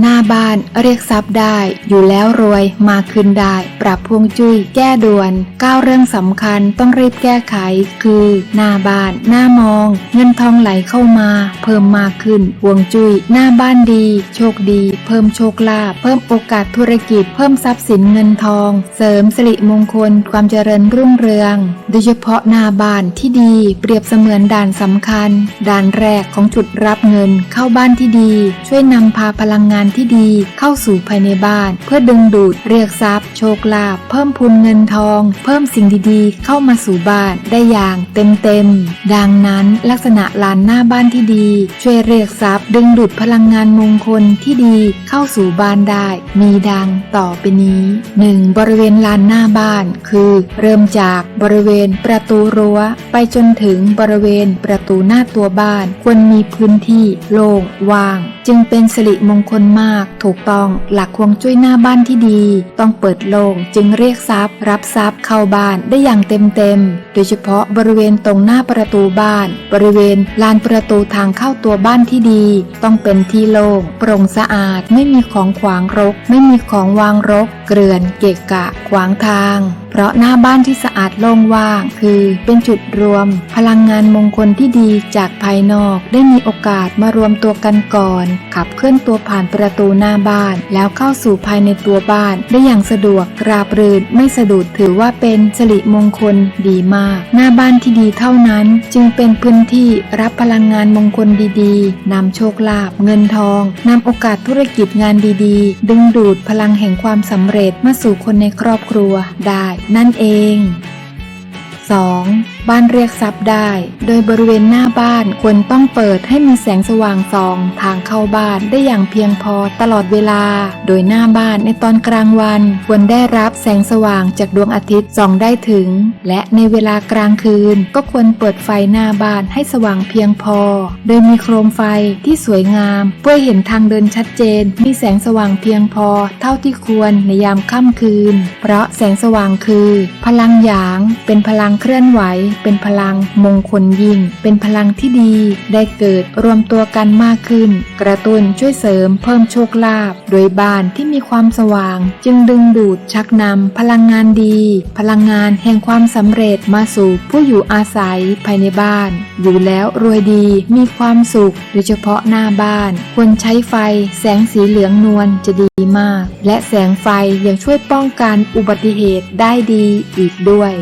หน้าบ้านเรียกทรัพย์ได้ อยู่แล้วรวยมาคืนได้ ปรับพวงจุ้ยแก้ด่วนก้าวเรื่องสำคัญต้องรีบแก้ไข คือ หน้าบ้านหน้ามอง เงินทองไหลเข้ามา เพิ่มมากขึ้นพวงจุ้ยหน้าบ้านดี โชคดี เพิ่มโชคลาภเพิ่มโอกาสธุรกิจ เพิ่มทรัพย์สินเงินทอง เสริมสิริมงคล ความเจริญรุ่งเรือง โดยเฉพาะหน้าบ้านที่ดี เปรียบเสมือนด่านสำคัญ ด่านแรกของจุดรับเงินเข้าบ้านที่ดี ช่วยนำพาพลังงานที่ดีเข้าสู่ภายในบ้าน เพื่อดึงดูดเรียกทรัพย์ โชคลาภเพิ่มพูนเงินทอง เพิ่มสิ่งดีๆ เข้ามาสู่บ้านได้อย่างเต็มๆ ดังนั้นลักษณะลานหน้าบ้านที่ดี ช่วยเรียกทรัพย์ ดึงดูดพลังงานมงคลที่ดีเข้าสู่บ้านได้ มีดังต่อไปนี้ 1. บริเวณลานหน้าบ้าน คือ เริ่มจากบริเวณประตูรั้ว ไปจนถึงบริเวณประตูหน้าตัวบ้าน ควรมีพื้นที่โล่งว่าง จึงเป็นสิริมงคลมาก ถูกต้องหลักควงจุ้ยหน้าบ้านที่ดี ต้องเปิดโล่งจึงเรียกทรัพย์ รับทรัพย์เข้าบ้านได้อย่างเต็มเต็มโดยเฉพาะบริเวณตรงหน้าประตูบ้าน บริเวณลานประตูทางเข้าตัวบ้านที่ดี ต้องเป็นที่โล่งโปร่งสะอาดไม่มีของขวางรก ไม่มีของวางรก เกลื่อนเกะกะ ขวางทาง เพราะหน้าบ้านที่สะอาดโล่งว่าง คือเป็นจุดรวม พลังงานมงคลที่ดีจากภายนอก ได้มีโอกาสมารวมตัวกันก่อน ขับเคลื่อนตัวผ่านประตูหน้าบ้าน แล้วเข้าสู่ภายในตัวบ้าน ได้อย่างสะดวกราบรื่นไม่สะดุดถือว่าเป็นสิริมงคลดีมาก หน้าบ้านที่ดีเท่านั้น จึงเป็นพื้นที่รับพลังงานมงคลดีๆนำโชคลาภเงินทองนำโอกาสธุรกิจงานดีๆ ดึงดูดพลังแห่งความสำเร็จมาสู่คนในครอบครัวได้นั่นเอง 2. บ้านเรียกทรัพย์ได้ โดยบริเวณหน้าบ้านควรต้องเปิดให้มีแสงสว่างส่องทางเข้าบ้านได้อย่างเพียงพอตลอดเวลา โดยหน้าบ้านในตอนกลางวัน ควรได้รับแสงสว่างจากดวงอาทิตย์ส่องได้ถึง และในเวลากลางคืน ก็ควรเปิดไฟหน้าบ้านให้สว่างเพียงพอ โดยมีโคมไฟที่สวยงามเพื่อเห็นทางเดินชัดเจน มีแสงสว่างเพียงพอ เท่าที่ควรในยามค่ำคืน เพราะแสงสว่างคือ พลังหยางเป็นพลังเคลื่อนไหว เป็นพลังมงคลยิ่ง เป็นพลังที่ดี ได้เกิดรวมตัวกันมากขึ้น กระตุ้นช่วยเสริมเพิ่มโชคลาภโดยบ้านที่มีความสว่าง จึงดึงดูดชักนำพลังงานดี พลังงานแห่งความสำเร็จมาสู่ผู้อยู่อาศัยภายในบ้าน อยู่แล้วรวยดีมีความสุขโดยเฉพาะหน้าบ้าน ควรใช้ไฟแสงสีเหลืองนวลจะดีมาก และแสงไฟยังช่วยป้องกันอุบัติเหตุได้ดีอีกด้วย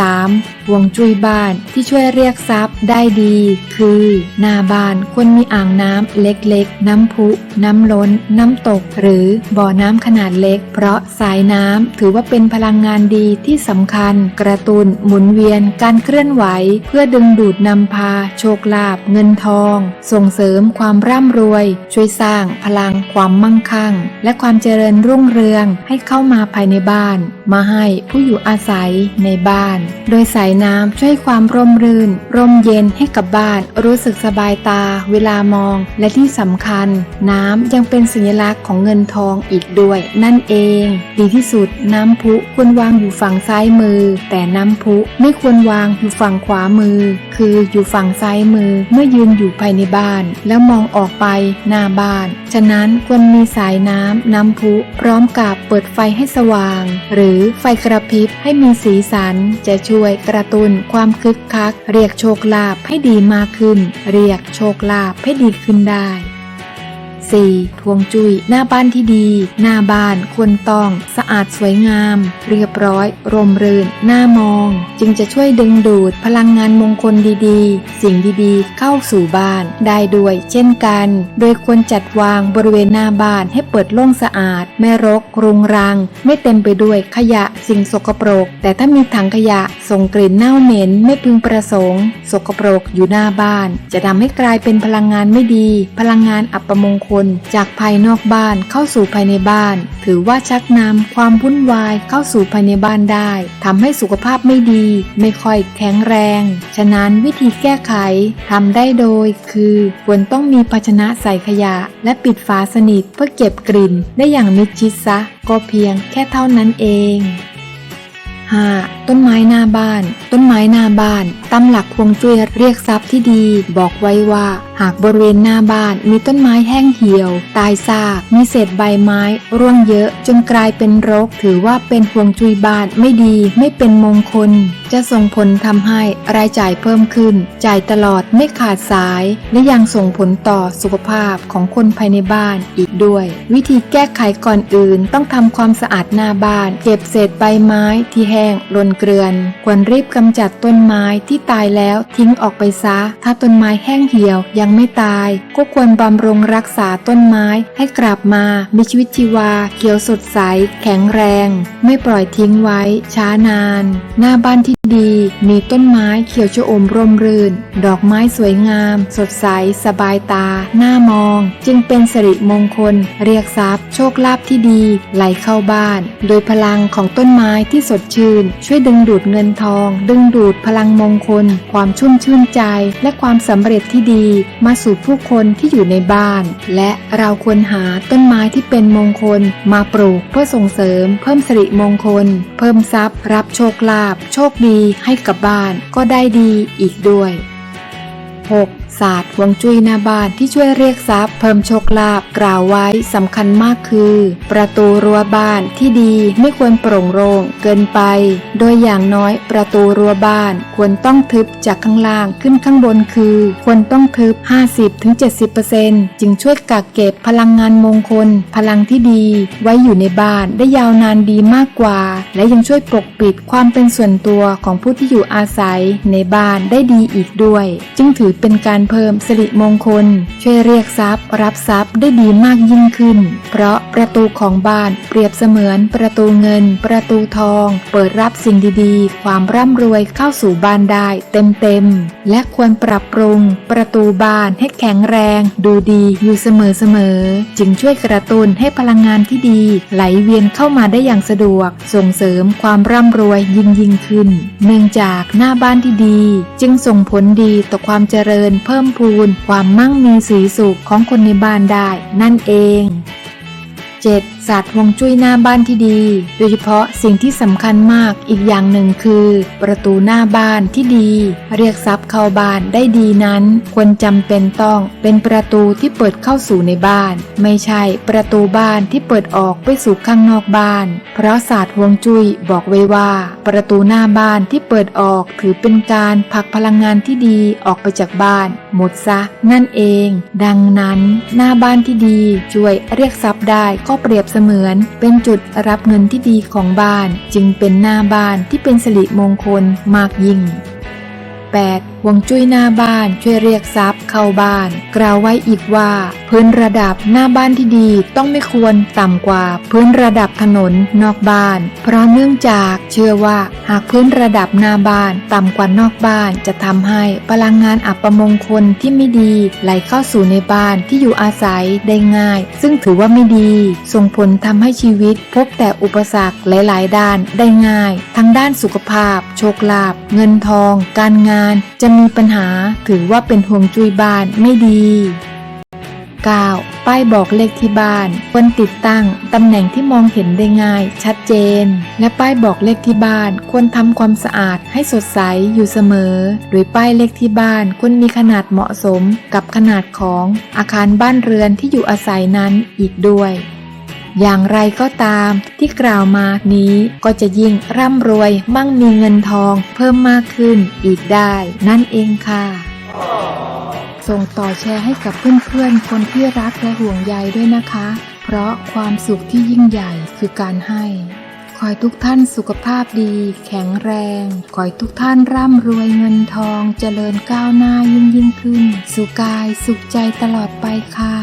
3. ห่วงจุ้ยบ้านที่ช่วยเรียกทรัพย์ได้ดี คือ หน้าบ้านควรมีอ่างน้ำเล็กๆ น้ำพุ น้ำล้น น้ำตก หรือบ่อน้ำขนาดเล็ก เพราะสายน้ำถือว่าเป็นพลังงานดีที่สำคัญ กระตุน้นหมุนเวียนการเคลื่อนไหว เพื่อดึงดูดนำพา โชคลาภเงินทอง ส่งเสริมความร่ำรวย ช่วยสร้างพลังความมั่งคั่ง และความเจริญรุ่งเรืองให้เข้ามาภายในบ้าน มาให้ผู้อยู่อาศัยในบ้านโดยสายน้ำช่วยความร่มรื่น ร่มเย็นให้กับบ้าน รู้สึกสบายตา เวลามอง และที่สำคัญ น้ำยังเป็นสัญลักษณ์ของเงินทองอีกด้วย นั่นเอง ดีที่สุดน้ำพุควรวางอยู่ฝั่งซ้ายมือ แต่น้ำพุไม่ควรวางอยู่ฝั่งขวามือ คืออยู่ฝั่งซ้ายมือเมื่อยืนอยู่ภายในบ้าน แล้วมองออกไปหน้าบ้าน ฉะนั้นควรมีสายน้ำน้ำพุพร้อมกับเปิดไฟให้สว่าง หรือไฟกระพริบให้มีสีสันจะช่วยกระตุ้นความคึกคัก เรียกโชคลาภให้ดีมากขึ้น เรียกโชคลาภให้ดีขึ้นได้ 4. ทวงจุย้ยหน้าบ้านที่ดี หน้าบ้านควรต้อง สะอาดสวยงาม เรียบร้อยร่มรื่นหน้ามอง จึงจะช่วยดึงดูดพลังงานมงคลดีๆ สิ่งดีๆ เข้าสู่บ้านได้ด้วยเช่นกัน โดยควรจัดวางบริเวณหน้าบ้านให้เปิดโล่งสะอาด ไม่รก รุงรัง ไม่เต็มไปด้วยขยะสิ่งสกปรก แต่ถ้ามีถังขยะส่งกลิ่นเน่าเหม็นไม่พึงประสงค์ สกปรกอยู่หน้าบ้าน จะทำให้กลายเป็นพลังงานไม่ดี พลังงานอัปมงคลจากภายนอกบ้านเข้าสู่ภายในบ้าน ถือว่าชักนำความวุ่นวายเข้าสู่ภายในบ้านได้ทำให้สุขภาพไม่ดี ไม่ค่อยแข็งแรง ฉะนั้นวิธีแก้ไขทำได้โดย คือควรต้องมีภาชนะใส่ขยะ และปิดฝาสนิทเพื่อเก็บกลิ่น ได้อย่างมิดชิดซะ ก็เพียงแค่เท่านั้นเอง 5. ต้นไม้หน้าบ้าน ต้นไม้หน้าบ้านตามหลักฮวงจุ้ยเรียกทรัพย์ที่ดี บอกไว้ว่า หากบริเวณหน้าบ้านมีต้นไม้แห้งเหี่ยว ตายซาก มีเศษใบไม้ร่วงเยอะจนกลายเป็นรก ถือว่าเป็นฮวงจุ้ยบ้านไม่ดี ไม่เป็นมงคล จะส่งผลทำให้รายจ่ายเพิ่มขึ้น จ่ายตลอดไม่ขาดสาย และยังส่งผลต่อสุขภาพของคนภายในบ้านอีกด้วย วิธีแก้ไขก่อนอื่น ต้องทำความสะอาดหน้าบ้าน เก็บเศษใบไม้ที่แห้งหล่นเกลือน ควรรีบกำจัดต้นไม้ที่ตายแล้วทิ้งออกไปซะ ถ้าต้นไม้แห้งเหี่ยวยังไม่ตาย ก็ควรบำรุงรักษาต้นไม้ให้กลับมา มีชีวิตชีวา เขียวสดใส แข็งแรง ไม่ปล่อยทิ้งไว้ ช้านาน หน้าบ้านที่ดี มีต้นไม้เขียวชโอมร่มรื่น ดอกไม้สวยงาม สดใส สบายตา หน่ามอง จึงเป็นสิริมงคล เรียกทรัพย์ โชคลาภที่ดี ไหลเข้าบ้าน โดยพลังของต้นไม้ที่สดชื่นช่วยดึงดูดเงินทอง ดึงดูดพลังมงคล ความชุ่มชื่นใจ และความสำเร็จที่ดี มาสู่ผู้คนที่อยู่ในบ้าน และเราควรหาต้นไม้ที่เป็นมงคล มาปลูกเพื่อส่งเสริม เพิ่มสิริมงคล เพิ่มทรัพย์ รับโชคลาภโชคดีให้กับบ้านก็ได้ดีอีกด้วย 6. ศาสตร์ฮวงจุ้ยหน้าบ้านที่ช่วยเรียกทรัพย์เพิ่มโชคลาภกล่าวไว้สำคัญมากคือ ประตูรั้วบ้านที่ดีไม่ควรโปร่งโล่งเกินไป โดยอย่างน้อยประตูรั้วบ้านควรต้องทึบจากข้างล่างขึ้นข้างบนคือ ควรต้องทึบ 50-70%จึงช่วยกักเก็บพลังงานมงคล พลังที่ดี ไว้อยู่ในบ้านได้ยาวนานดีมากกว่า และยังช่วยปกปิดความเป็นส่วนตัวของผู้ที่อยู่อาศัยในบ้านได้ดีอีกด้วย จึงถือเป็นการเพิ่มสิริมงคล ช่วยเรียกทรัพย์ รับทรัพย์ได้ดีมากยิ่งขึ้น เพราะประตูของบ้านเปรียบเสมือนประตูเงิน ประตูทอง เปิดรับสิ่งดีๆ ความร่ำรวยเข้าสู่บ้านได้เต็มๆ และควรปรับปรุง ประตูบ้านให้แข็งแรง ดูดีอยู่เสมอๆ จึงช่วยกระตุ้นให้พลังงานที่ดี ไหลเวียนเข้ามาได้อย่างสะดวก ส่งเสริมความร่ำรวยยิ่งยิ่งขึ้น เนื่องจากหน้าบ้านที่ดี จึงส่งผลดีต่อความเจริญเพิ่พิ่มพูนความมั่งมีสีสุขของคนในบ้านได้นั่นเอง 7. ศาสตร์ฮวงจุ้ยหน้าบ้านที่ดี โดยเฉพาะสิ่งที่สำคัญมากอีกอย่างหนึ่งคือ ประตูหน้าบ้านที่ดี เรียกทรัพย์เข้าบ้านได้ดีนั้น ควรจำเป็นต้องเป็นประตูที่เปิดเข้าสู่ในบ้าน ไม่ใช่ประตูบ้านที่เปิดออกไปสู่ข้างนอกบ้าน เพราะศาสตร์ฮวงจุ้ยบอกไว้ว่า ประตูหน้าบ้านที่เปิดออกถือเป็นการผลักพลังงานที่ดีออกไปจากบ้าน หมดซะ นั่นเอง ดังนั้น หน้าบ้านที่ดีช่วยเรียกทรัพย์ได้ก็เปรียบเสมือนเป็นจุดรับเงินที่ดีของบ้าน จึงเป็นหน้าบ้านที่เป็นสิริมงคลมากยิ่ง 8. ฮวงจุ้ยหน้าบ้านช่วยเรียกทรัพย์เข้าบ้าน กล่าวไว้อีกว่า พื้นระดับหน้าบ้านที่ดีต้องไม่ควรต่ำกว่าพื้นระดับถนนนอกบ้าน เพราะเนื่องจากเชื่อว่าหากพื้นระดับหน้าบ้านต่ำกว่านอกบ้านจะทำให้พลังงานอัปมงคลที่ไม่ดีไหลเข้าสู่ในบ้านที่อยู่อาศัยได้ง่าย ซึ่งถือว่าไม่ดี ส่งผลทำให้ชีวิต พบแต่อุปสรรคหลาย ๆ ด้านได้ง่าย ทั้งด้านสุขภาพ โชคลาภเงินทอง การงานจะมีปัญหาถือว่าเป็นห่วงจุ้ยบ้านไม่ดี 9. ป้ายบอกเลขที่บ้านควรติดตั้งตำแหน่งที่มองเห็นได้ง่าย ชัดเจน และป้ายบอกเลขที่บ้านควรทำความสะอาดให้สดใสอยู่เสมอ โดยป้ายเลขที่บ้านควรมีขนาดเหมาะสมกับขนาดของอาคารบ้านเรือนที่อยู่อาศัยนั้นอีกด้วย อย่างไรก็ตามที่กล่าวมานี้ก็จะยิ่งร่ำรวยมั่งมีเงินทองเพิ่มมากขึ้นอีกได้นั่นเองค่ะส่งต่อแชร์ให้กับเพื่อนๆ คนที่รักและห่วงใยด้วยนะคะ เพราะความสุขที่ยิ่งใหญ่คือการให้ ขอให้ทุกท่านสุขภาพดี แข็งแรง ขอให้ทุกท่านร่ำรวยเงินทอง เจริญก้าวหน้ายิ่งยิ่งขึ้น สุขกายสุขใจตลอดไปค่ะ